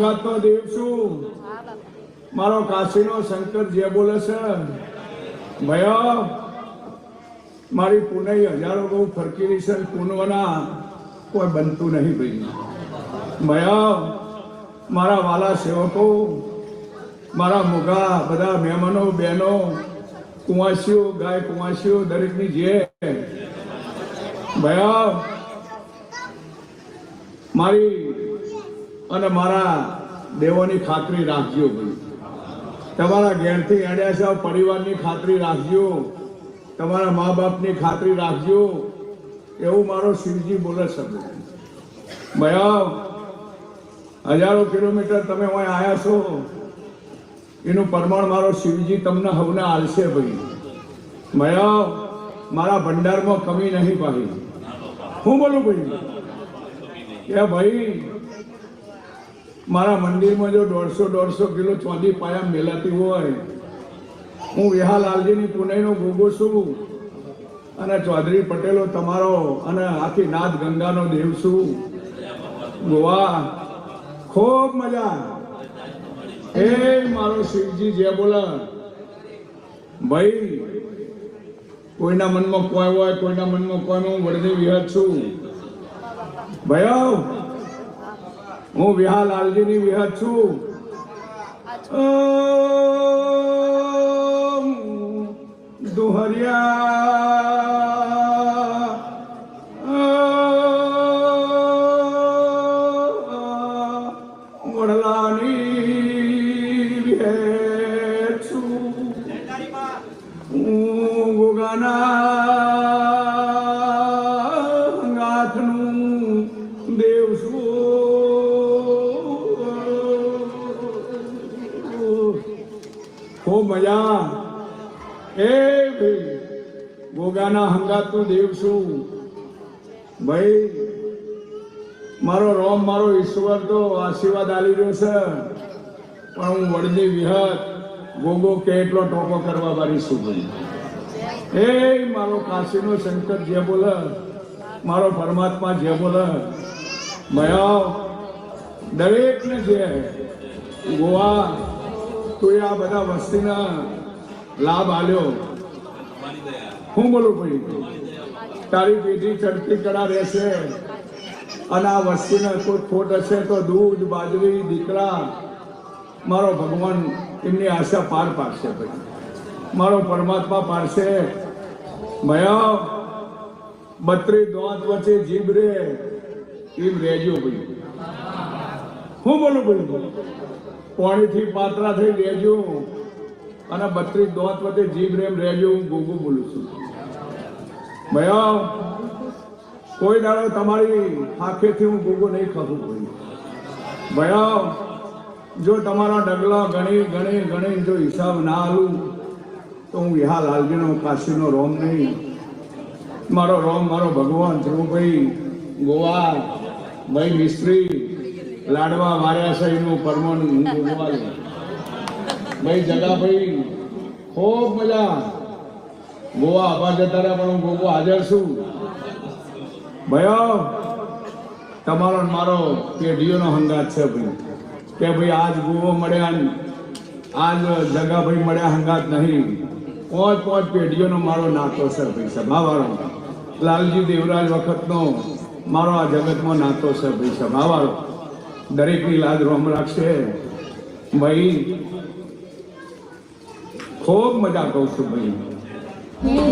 હંગાતનો દેવ છું. મારો કાશીનો શંકર જે બોલે છે, ભયા, મારી પુનઃ હજારો બહુ ફરકી રહી છે, પૂનવના કોઈ બનતું નહીં ભાઈ. ભયા, મારા વાલા સેવકો, મારા મોગા બધા મહેમાનો, બહેનો, કુંવાસીઓ, ગાય કુંવાસીઓ, દરેકની જે ભયા, મારી અને મારા દેવોની ખાતરી રાખજો ભાઈ. તમારા ઘેરથી અડ્યા છે, પરિવારની ખાતરી રાખજો. તમારા મા બાપની ખાતરી રાખજો. એવું મારો શિવજી બોલે શકે ભયા હજારો કિલોમીટર તમે અહીં આવ્યા છો. એનું પ્રમાણ મારો શિવજી તમને હવને આલશે ભાઈ. ભયા મારા ભંડારમાં કમી નહીં ભાઈ હું બોલું ભાઈ? કે ભાઈ મારા મંદિરમાં જો દોઢસો દોઢસો કિલો ચોંધી પાયા મેલાતી હોય, હું વિહાલાલજીની પુણેનો ગોગો છું. અને ચૌધરી પટેલો તમારો અને આખી નાથ ગંગાનો દેવ છું. ગોવા, ખૂબ મજા એ મારો શિવજી, જે બોલા, ભાઈ, કોઈના મનમાં કોઈ હોય, કોઈના મનમાં કોઈ હું વડની વિહત છું. ભયો હું વિહાલાલજીની વિહત છું ઓમ ખૂબ મજા. એ ભાઈ, ગોગાના હંગાતનું દેવ છું. ભાઈ, મારો રોમ, મારો ઈશ્વર તો આશીર્વાદ આલી રહ્યો છે. પણ હું વડની વિહત ગોગો કે એટલો ટોકો કરવા વાળી છું ભાઈ. એ મારો કાશીનો શંકર, જે બોલે, મારો પરમાત્મા, જે બોલે ભયા દરેકને જે ગોવા તું આ બધા વસ્તીના લાભ આલ્યો. હું બોલું ભાઈ? તારી પેઢી ચડતી કડા રહેશે અને આ વસ્તીને કોઈ ખોટ હશે તો દૂધ, બાજરી, દીકરા મારો ભગવાન એમની આશા પાર પાડશે ભાઈ. મારો પરમાત્મા પાડશે. ભયા બત્રી દોત વચ્ચે જીભ રે, એમ રહેજો ભાઈ. હું બોલું બોલું પોણીથી પાત્રા થઈ રહેજો અને બત્રીસ દોત વચ્ચે જીભ રેમ રહેજો, હું ગોગું બોલું છું. ભયા, કોઈ દાડો તમારી આંખેથી હું ગોગો નહીં ખાતું કોઈ. ભયા, જો તમારા ડગલા ગણી ગણી ગણી જો હિસાબ ના હાલું તો હું વિહાલ હાલજીનો કાશીનો રોમ નહીં. મારો રોમ મારો ભગવાન ધ્રુવભાઈ ગોવા, ભાઈ મિસ્ત્રી લાડવા એનું પરમણ હું ગોગવા ભાઈ જગાભાઈ ખૂબ મજા. ગોવા આભા જતા રહ્યા પણ હું ગોગો હાજર છું. ભયો તમારો મારો પેઢીઓનો હંગાત છે ભાઈ. કે ભાઈ આજ ગોવો મળ્યા ને આજ જગાભાઈ મળ્યા હંગાત નહીં. પાંચ પાંચ પેઢીઓનો મારો નાતો છે ભાઈ સભાવાળો. લાલજી દેવરાજ વખતનો મારો આ જગતમાં નાતો છે ભાઈ સભાવાળો. દરેકની લાજ રોમ રાખશે. ભાઈ ખૂબ મજા કહું છું ભાઈ.